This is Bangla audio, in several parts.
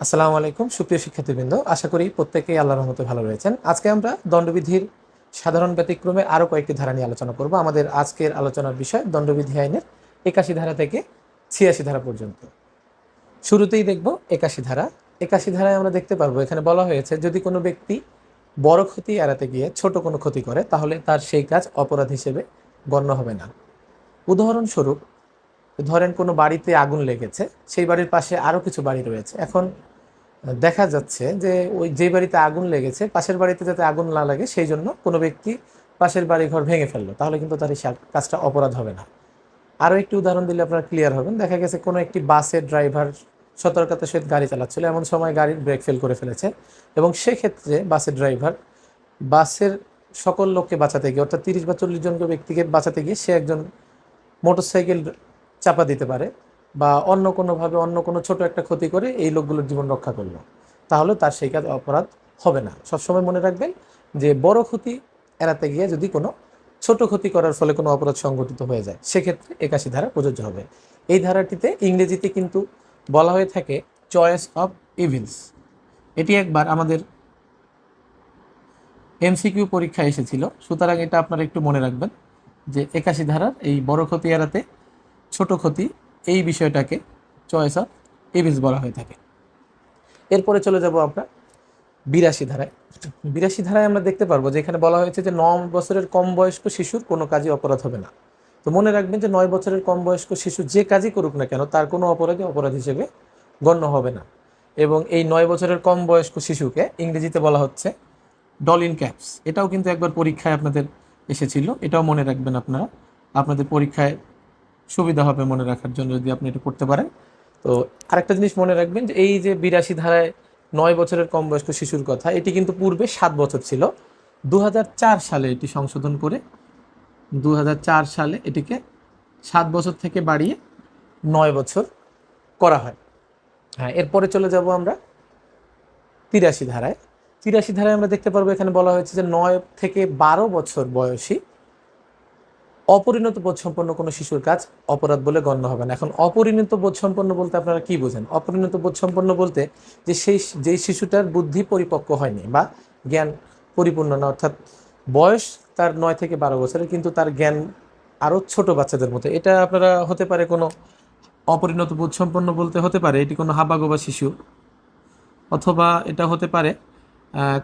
আসসালামু আলাইকুম, সুপ্রিয় শিক্ষার্থীবৃন্দ। আশা করি প্রত্যেকেই আল্লাহর রহমতে ভালো রয়েছেন। আজকে আমরা দণ্ডবিধির সাধারণ ব্যতিক্রমে আরও কয়েকটি ধারা নিয়ে আলোচনা করব। আমাদের আজকের আলোচনার বিষয় দণ্ডবিধি আইনের একাশি ধারা থেকে ছিয়াশি ধারা পর্যন্ত। শুরুতেই দেখব একাশি ধারা। একাশি ধারায় আমরা দেখতে পারব, এখানে বলা হয়েছে, যদি কোনো ব্যক্তি বড় ক্ষতি এড়াতে গিয়ে ছোট কোনো ক্ষতি করে, তাহলে তার সেই কাজ অপরাধ হিসেবে গণ্য হবে না। উদাহরণস্বরূপ, ধরেন কোনো বাড়িতে আগুন লেগেছে, সেই বাড়ির পাশে আরও কিছু বাড়ি রয়েছে। এখন দেখা যাচ্ছে যে ওই যে বাড়িতে আগুন লেগেছে, পাশের বাড়িতে যাতে আগুন না লাগে, সেই জন্য কোনো ব্যক্তি পাশের বাড়ি ঘর ভেঙে ফেলল। তাহলে কিন্তু তার এই কাজটা অপরাধ হবে না। আরও একটি উদাহরণ দিলে আপনারা ক্লিয়ার হবেন। দেখা গেছে কোনো একটি বাসের ড্রাইভার সতর্কতার সহিত গাড়ি চালাচ্ছিল। এমন সময় গাড়ির ব্রেক ফেল করে ফেলেছে এবং সেক্ষেত্রে বাসের ড্রাইভার বাসের সকল লোককে বাঁচাতে গিয়ে, অর্থাৎ তিরিশ বা চল্লিশ জন ব্যক্তিকে বাঁচাতে গিয়ে সে একজন মোটরসাইকেল চাপা দিতে পারে। বা অন্য কোনোভাবে অন্য কোনো ছোট একটা ক্ষতি করে এই লোকগুলোর জীবন রক্ষা করল, তাহলে তার সেই কাজ অপরাধ হবে না। সবসময় মনে রাখবেন যে বড় ক্ষতি এড়াতে গিয়ে যদি কোনো ছোট ক্ষতি করার ফলে কোনো অপরাধ সংঘটিত হয়ে যায়, সেক্ষেত্রে একাশি ধারা প্রযোজ্য হবে। এই ধারাটিতে ইংরেজিতে কিন্তু বলা হয়ে থাকে, চয়েস অফ ইভিলস এটি একবার আমাদের এমসিকিউ পরীক্ষা এসেছিল। সুতরাং এটা আপনারা একটু মনে রাখবেন যে একাশি ধারার এই বড় ক্ষতি এড়াতে ছোট ক্ষতি এই বিষয়টাকে চয়েস অফ ইভিলস বলা হয়ে থাকে। এরপরে চলে যাব আমরা বিরাশি ধারায় বিরাশি ধারায় আমরা দেখতে পারব যে এখানে বলা হয়েছে যে ন বছরের কম বয়স্ক শিশুর কোনো কাজই অপরাধ হবে না। তো মনে রাখবেন যে নয় বছরের কম বয়স্ক শিশু যে কাজই করুক না কেন, তার কোনো অপরাধই অপরাধ হিসেবে গণ্য হবে না। এবং এই নয় বছরের কম বয়স্ক শিশুকে ইংরেজিতে বলা হচ্ছে ডলিন ক্যাপস এটাও কিন্তু একবার পরীক্ষায় আপনাদের এসেছিল। এটাও মনে রাখবেন আপনারা। আপনাদের পরীক্ষায় সুবিধা হবে মনে রাখার জন্য যদি আপনি এটা করতে পারেন। তো আরেকটা জিনিস মনে রাখবেন যে এই যে বিরাশি ধারায় নয় বছরের কম বয়স্ক শিশুর কথা, এটি কিন্তু পূর্বে সাত বছর ছিল। দু হাজার চার সালে এটি সংশোধন করে দু হাজার চার সালে এটিকে সাত বছর থেকে বাড়িয়ে নয় বছর করা হয়। হ্যাঁ এরপরে চলে যাব আমরা তিরাশি ধারায় তিরাশি ধারায় আমরা দেখতে পারব এখানে বলা হয়েছে যে নয় থেকে বারো বছর বয়সী অপরিণত বোধসম্পন্ন কোনো শিশুর কাজ অপরাধ বলে গণ্য হবে না। এখন অপরিণত বোধসম্পন্ন বলতে আপনারা কি বোঝেন? অপরিণত বোধসম্পন্ন বলতে যে সেই যেই শিশুটার বুদ্ধি পরিপক্ক হয়নি বা জ্ঞান পরিপূর্ণ না, অর্থাৎ বয়স তার নয় থেকে বারো বছরের, কিন্তু তার জ্ঞান আরও ছোট বাচ্চাদের মতো। এটা আপনারা হতে পারে কোনো অপরিণত বোধসম্পন্ন বলতে হতে পারে, এটি কোনো হাবাগোবা শিশু, অথবা এটা হতে পারে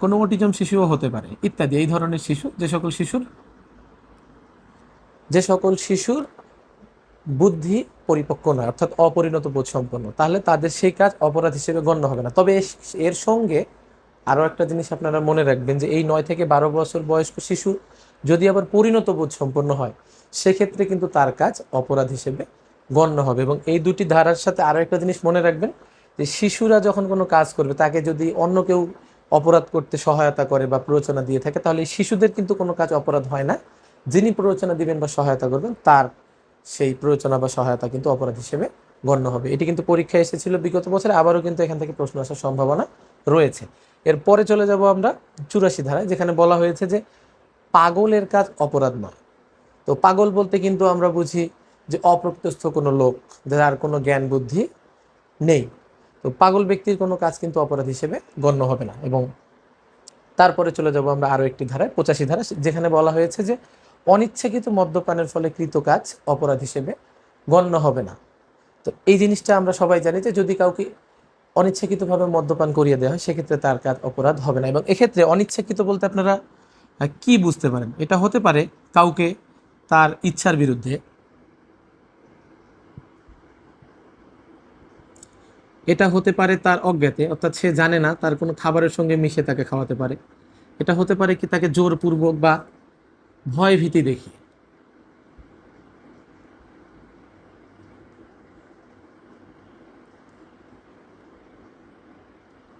কোনো অটিজম শিশুও হতে পারে, ইত্যাদি, এই ধরনের শিশু, যে সকল শিশুর যে সকল শিশুর বুদ্ধি পরিপক্ক নয়, অর্থাৎ অপরিণত বোধ সম্পন্ন, তাহলে তাদের সেই কাজ অপরাধ হিসেবে গণ্য হবে না। তবে এর সঙ্গে আরও একটা জিনিস আপনারা মনে রাখবেন যে এই নয় থেকে বারো বছর বয়স্ক শিশু যদি আবার পরিণত বোধ সম্পন্ন হয়, সেক্ষেত্রে কিন্তু তার কাজ অপরাধ হিসেবে গণ্য হবে। এবং এই দুটি ধারার সাথে আরও একটা জিনিস মনে রাখবেন যে শিশুরা যখন কোনো কাজ করবে, তাকে যদি অন্য কেউ অপরাধ করতে সহায়তা করে বা প্ররোচনা দিয়ে থাকে, তাহলে শিশুদের কিন্তু কোনো কাজ অপরাধ হয় না। যিনি প্ররোচনা দিবেন বা সহায়তা করবেন, তার সেই প্ররোচনা বা সহায়তা কিন্তু অপরাধ হিসেবে গণ্য হবে। এটি কিন্তু পরীক্ষায় এসেছিল বিগত বছরে, আবারও কিন্তু এখান থেকে প্রশ্ন আসার সম্ভাবনা রয়েছে। এরপরে চলে যাব আমরা চুরাশি ধারায়, যেখানে বলা হয়েছে যে পাগলের কাজ অপরাধ নয়। তো পাগল বলতে কিন্তু আমরা বুঝি যে অপ্রত্যস্থ কোনো লোক, যার কোনো জ্ঞান বুদ্ধি নেই। তো পাগল ব্যক্তির কোনো কাজ কিন্তু অপরাধ হিসেবে গণ্য হবে না। এবং তারপরে চলে যাব আমরা আরও একটি ধারায়, পঁচাশি ধারা যেখানে বলা হয়েছে যে অনিচ্ছাকৃত মদ্যপানের ফলে কৃত কাজ অপরাধ হিসেবে গণ্য হবে না। তো এই জিনিসটা আমরা সবাই জানি যে যদি কাউকে অনিচ্ছাকৃতভাবে মদ্যপান করিয়ে দেওয়া হয়, সেক্ষেত্রে তার কাজ অপরাধ হবে না। এবং এক্ষেত্রে অনিচ্ছাকৃত বলতে আপনারা কি বুঝতে পারেন? এটা হতে পারে কাউকে তার ইচ্ছার বিরুদ্ধে। এটা হতে পারে তার অজ্ঞাতে, অর্থাৎ সে জানে না তার কোনো খাবারের সঙ্গে মিশে তাকে খাওয়াতে পারে। এটা হতে পারে কি তাকে জোরপূর্বক বা ভয় ভীতি দেখিয়ে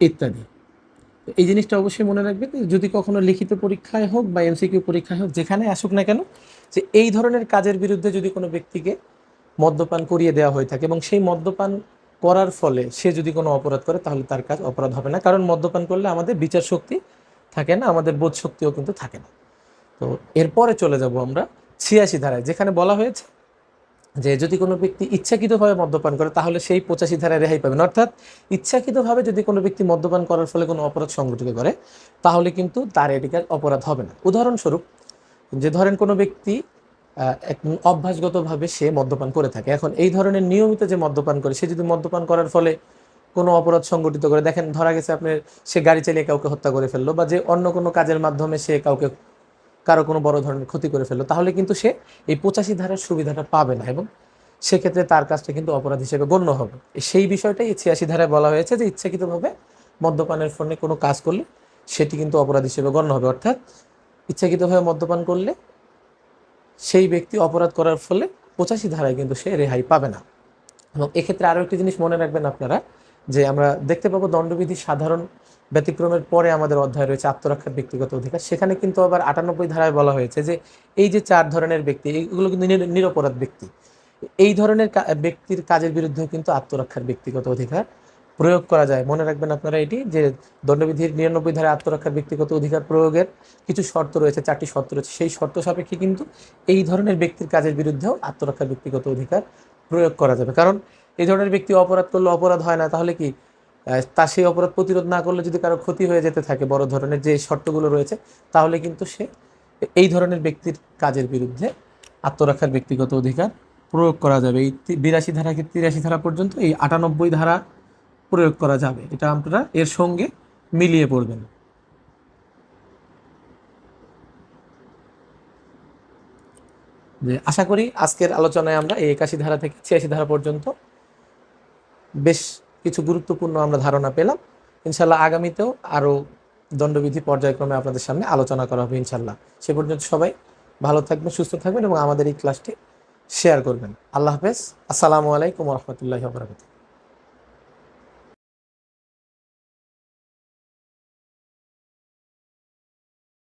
ইত্যাদি। এই জিনিসটা অবশ্যই মনে রাখবেন যে যদি কখনো লিখিত পরীক্ষায় হোক বা এমসিকিউ পরীক্ষায় হোক, যেখানে আসুক না কেন, যে এই ধরনের কাজের বিরুদ্ধে যদি কোনো ব্যক্তিকে মদ্যপান করিয়ে দেওয়া হয়ে থাকে এবং সেই মদ্যপান করার ফলে সে যদি কোনো অপরাধ করে, তাহলে তার কাজ অপরাধ হবে না। কারণ মদ্যপান করলে আমাদের বিচার শক্তি থাকে না, আমাদের বোধ শক্তিও কিন্তু থাকে না। তো এরপরে চলে যাব আমরা ছিয়াশি ধারায়, যেখানে বলা হয়েছে যে যদি কোনো ব্যক্তি ইচ্ছাকৃতভাবে মদ্যপান করে, তাহলে সেই পঁচাশি ধারায় রেহাই পাবেন। অর্থাৎ ইচ্ছাকৃতভাবে যদি কোনো ব্যক্তি মদ্যপান করার ফলে কোনো অপরাধ সংগঠিত করে, তাহলে কিন্তু তার এটিকে অপরাধ হবে না। উদাহরণস্বরূপ, যে ধরেন কোনো ব্যক্তি এক অভ্যাসগতভাবে সে মদ্যপান করে থাকে। এখন এই ধরনের নিয়মিত যে মদ্যপান করে, সে যদি মদ্যপান করার ফলে কোনো অপরাধ সংগঠিত করে, দেখেন ধরা গেছে আপনার সে গাড়ি চালিয়ে কাউকে হত্যা করে ফেলল, বা যে অন্য কোনো কাজের মাধ্যমে সে কাউকে কারও কোনো বড় ধরনের ক্ষতি করে ফেলল, তাহলে কিন্তু সে এই পঁচাশি ধারার সুবিধাটা পাবে না এবং সেক্ষেত্রে তার কাজটা কিন্তু অপরাধ হিসেবে গণ্য হবে। সেই বিষয়টাই ছিয়াশি ধারায় বলা হয়েছে যে ইচ্ছাকৃতভাবে মদ্যপানের ফোনে কোনো কাজ করলে সেটি কিন্তু অপরাধ হিসেবে গণ্য হবে। অর্থাৎ ইচ্ছাকৃতভাবে মদ্যপান করলে সেই ব্যক্তি অপরাধ করার ফলে পঁচাশি ধারায় কিন্তু সে রেহাই পাবে না। এবং এক্ষেত্রে আরও একটি জিনিস মনে রাখবেন আপনারা যে আমরা দেখতে পাবো দণ্ডবিধি সাধারণ ব্যতিক্রমের পরে আমাদের অধ্যায় রয়েছে আত্মরক্ষার ব্যক্তিগত অধিকার। সেখানে কিন্তু আবার আটানব্বই ধারায় বলা হয়েছে যে এই যে চার ধরনের ব্যক্তি এইগুলো কিন্তু নিরপরাধ ব্যক্তি। এই ধরনের ব্যক্তির কাজের বিরুদ্ধে কিন্তু আত্মরক্ষার ব্যক্তিগত অধিকার প্রয়োগ করা যায়। মনে রাখবেন আপনারা এটি, যে দণ্ডবিধির নিরানব্বই ধারায় আত্মরক্ষার ব্যক্তিগত অধিকার প্রয়োগের কিছু শর্ত রয়েছে, চারটি শর্ত রয়েছে। সেই শর্ত সাপেক্ষে কিন্তু এই ধরনের ব্যক্তির কাজের বিরুদ্ধেও আত্মরক্ষার ব্যক্তিগত অধিকার প্রয়োগ করা যাবে। কারণ এই ধরনের ব্যক্তি অপরাধ করলে অপরাধ হয় না, তাহলে কি তা সেই অপরাধ প্রতিরোধ না করলে যদি কারও ক্ষতি হয়ে যেতে থাকে বড় ধরনের যে শর্তগুলো রয়েছে, তাহলে কিন্তু সে এই ধরনের ব্যক্তির কাজের বিরুদ্ধে আত্মরক্ষার ব্যক্তিগত অধিকার প্রয়োগ করা যাবে। এই বিরাশি ধারা থেকে তিরাশি ধারা পর্যন্ত? এই আটানব্বই ধারা প্রয়োগ করা যাবে। এটা আপনারা এর সঙ্গে মিলিয়ে পড়বেন। যে আশা করি আজকের আলোচনায় আমরা এই একাশি ধারা থেকে ছিয়াশি ধারা পর্যন্ত বেশ কিছু গুরুত্বপূর্ণ আমরা ধারণা পেলাম। ইনশাল্লাহ আগামীতেও আরও দণ্ডবিধি পর্যায়ক্রমে আপনাদের সামনে আলোচনা করা হবে ইনশাল্লাহ সে পর্যন্ত সবাই ভালো থাকবেন, সুস্থ থাকবেন এবং আমাদের এই ক্লাসটি শেয়ার করবেন। আল্লাহ হাফেজ। আসসালামু আলাইকুম রহমতুল্লাহ বরকাত